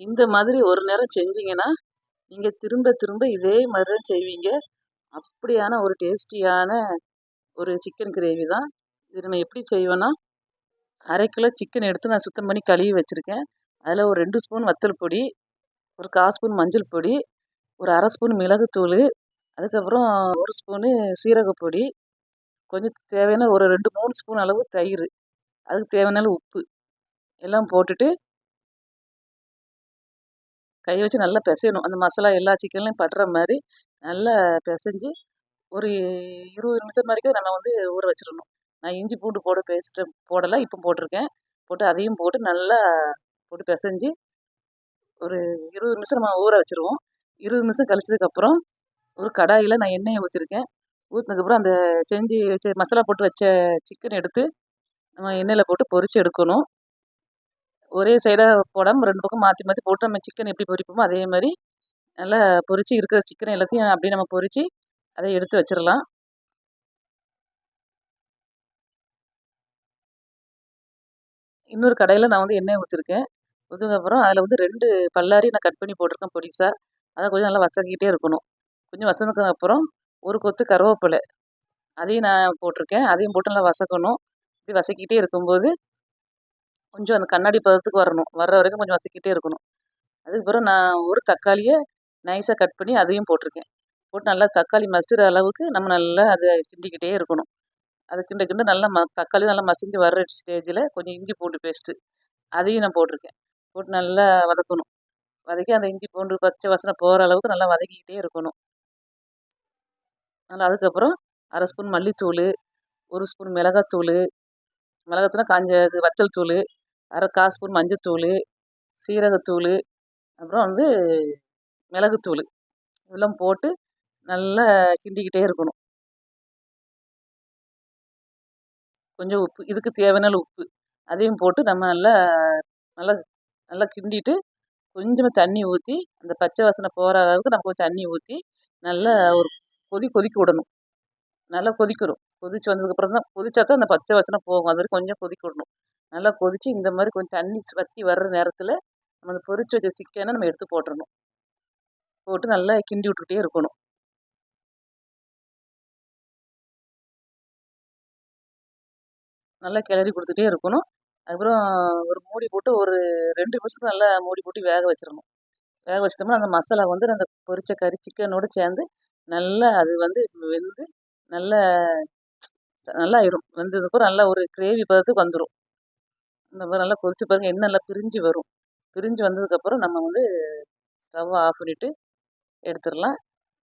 இந்த மாதிரி ஒரு நேரம் செஞ்சீங்கன்னா, நீங்கள் திரும்ப திரும்ப இதே மாதிரி தான் செய்வீங்க. அப்படியான ஒரு டேஸ்டியான ஒரு சிக்கன் கிரேவி தான். இது நம்ம எப்படி செய்வோன்னா, அரை கிலோ சிக்கன் எடுத்து நான் சுத்தம் பண்ணி கழுவி வச்சுருக்கேன் அதில் ஒரு ரெண்டு ஸ்பூன் வத்தல் பொடி, ஒரு 1/4 ஸ்பூன் மஞ்சள் பொடி, ஒரு அரை ஸ்பூன் மிளகுத்தூள் அதுக்கப்புறம் ஒரு ஸ்பூனு சீரகப்பொடி கொஞ்சம் தேவையான ஒரு 2, 3 ஸ்பூன் அளவு தயிர் அதுக்கு தேவையான உப்பு எல்லாம் போட்டுட்டு கை வச்சு நல்லா பிசையணும் அந்த மசாலா எல்லா சிக்கன்லையும் படுற மாதிரி நல்லா பிசைஞ்சு ஒரு 20 நிமிஷம் வரைக்கும் நம்ம வந்து ஊற வச்சிடணும் நான் இஞ்சி பூண்டு போட பேஸ்ட்டு போடலை இப்போ போட்டிருக்கேன். போட்டு அதையும் போட்டு நல்லா போட்டு பிசைஞ்சு ஒரு 20 நிமிஷம் நம்ம ஊற வச்சுருவோம். 20 நிமிஷம் கழிச்சதுக்கப்புறம், ஒரு கடாயில் நான் எண்ணெயை ஊற்றிருக்கேன் ஊற்றினதுக்கப்புறம் அந்த செஞ்சு வச்ச மசாலா போட்டு வச்ச சிக்கன் எடுத்து, நம்ம எண்ணெயில் போட்டு பொரித்து எடுக்கணும். ஒரே சைடாக போடாமல் ரெண்டு பக்கம் மாற்றி மாற்றி போட்டு நம்ம சிக்கன் எப்படி பொரிப்போமோ, அதே மாதிரி நல்லா பொரித்து இருக்கிற சிக்கன் எல்லாத்தையும் அப்படியே நம்ம பொரித்து அதை எடுத்து வச்சிடலாம் இன்னொரு கடையில் நான் வந்து எண்ணெய் ஊற்றிருக்கேன் ஊற்றுக்கப்புறம் அதில் வந்து ரெண்டு பல்லாரி நான் கட் பண்ணி போட்டிருக்கேன் பொடிசாக அதை கொஞ்சம் நல்லா வசங்கிக்கிட்டே இருக்கணும். கொஞ்சம் வசங்குனதுக்கு அப்புறம், ஒரு கொத்து கருவேப்பிலை அதையும் நான் போட்டிருக்கேன். அதையும் போட்டு நல்லா வசக்கணும். இப்படி வசக்கிட்டே இருக்கும்போது, கொஞ்சம் அந்த கண்ணாடி பதத்துக்கு வரணும். வர்ற வரைக்கும் கொஞ்சம் வசக்கிட்டே இருக்கணும். அதுக்கப்புறம் நான் ஒரு தக்காளியை நைஸாக கட் பண்ணி அதையும் போட்டிருக்கேன். போட்டு நல்லா தக்காளி மசிற அளவுக்கு நம்ம நல்லா அதை கிண்டிக்கிட்டே இருக்கணும். அது கிண்ட கிண்ட நல்லா ம தக்காளி நல்லா மசிஞ்சு வர்ற ஸ்டேஜில் கொஞ்சம் இஞ்சி பூண்டு பேஸ்ட்டு, அதையும் நான் போட்டிருக்கேன். போட்டு நல்லா வதக்கணும். வதக்கி அந்த இஞ்சி பூண்டு பச்சை வாசனை போகிற அளவுக்கு நல்லா வதக்கிக்கிட்டே இருக்கணும். நல்லா அதுக்கப்புறம் அரை ஸ்பூன் மல்லித்தூள் ஒரு ஸ்பூன் மிளகாத்தூள் மிளகாத்தூள் காஞ்ச இது வத்தல் தூள் அரை 1/4 ஸ்பூன் மஞ்சத்தூள் சீரகத்தூள் அப்புறம் வந்து மிளகுத்தூள் இதெல்லாம் போட்டு நல்லா கிண்டிக்கிட்டே இருக்கணும். கொஞ்சம் உப்பு இதுக்கு தேவையான உப்பு. அதையும் போட்டு நம்ம நல்லா நல்லா நல்லா கிண்டிட்டு, கொஞ்சமாக தண்ணி ஊற்றி அந்த பச்சை வாசனை போகிற அளவுக்கு நம்ம கொஞ்சம் தண்ணி ஊற்றி நல்லா ஒரு கொதி கொதிக்க விடணும். நல்லா கொதிக்கணும். கொதிச்சு வந்ததுக்கப்புறம் தான் கொதிச்சா தான் அந்த பச்சை வாசனை போகும். அது வரைக்கும் கொஞ்சம் கொதிக்க விடணும். நல்லா கொதிச்சு இந்த மாதிரி கொஞ்சம் தண்ணி ஸ் வத்தி வர்ற நேரத்தில் நம்ம அந்த பொரிச்சு வச்ச சிக்கனை நம்ம எடுத்து போட்டுடணும் போட்டு நல்லா கிண்டி விட்டுக்கிட்டே இருக்கணும். நல்லா கிளறி கொடுத்துட்டே இருக்கணும். அதுக்கப்புறம் ஒரு மூடி போட்டு ஒரு ரெண்டு நிமிஷத்துக்கு நல்லா மூடி போட்டு வேக வச்சிடணும் வேக வச்சிட்டோம்னா அந்த மசாலா வந்து அந்த பொரிச்ச கறி சிக்கனோட சேர்ந்து, நல்லா அது வந்து வெந்து, நல்லா நல்லா ஆயிரும் வெந்ததுக்கப்புறம் நல்லா ஒரு கிரேவி பதத்துக்கு வந்துடும் இந்த மாதிரி நல்லா கொதிச்சு பாருங்க, எண்ணெய் நல்லா பிரிஞ்சு வரும். பிரிஞ்சு வந்ததுக்கப்புறம் நம்ம வந்து ஸ்டவ் ஆஃப் பண்ணிட்டு எடுத்துடலாம்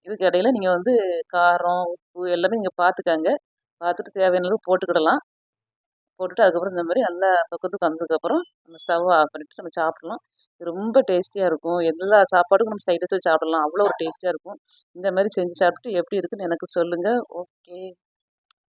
இதுக்கு இடையில நீங்கள் வந்து காரம், உப்பு எல்லாமே நீங்கள் பார்த்துக்கங்க. பார்த்துட்டு தேவையான அளவு போட்டுக்கிடலாம். போட்டுட்டு அதுக்கப்புறம் இந்த மாதிரி நல்லா பக்கத்துக்கு வந்ததுக்கப்புறம், நம்ம ஸ்டவ் ஆஃப் பண்ணிட்டு நம்ம சாப்பிடலாம். ரொம்ப டேஸ்டியாக இருக்கும். எல்லா சாப்பாட்டுக்கும் நம்ம சைட் வச்சு சாப்பிடலாம். அவ்வளோ ஒரு டேஸ்டியாக இருக்கும். இந்த மாதிரி செஞ்சு சாப்பிட்டு எப்படி இருக்குன்னு எனக்கு சொல்லுங்கள் ஓகே.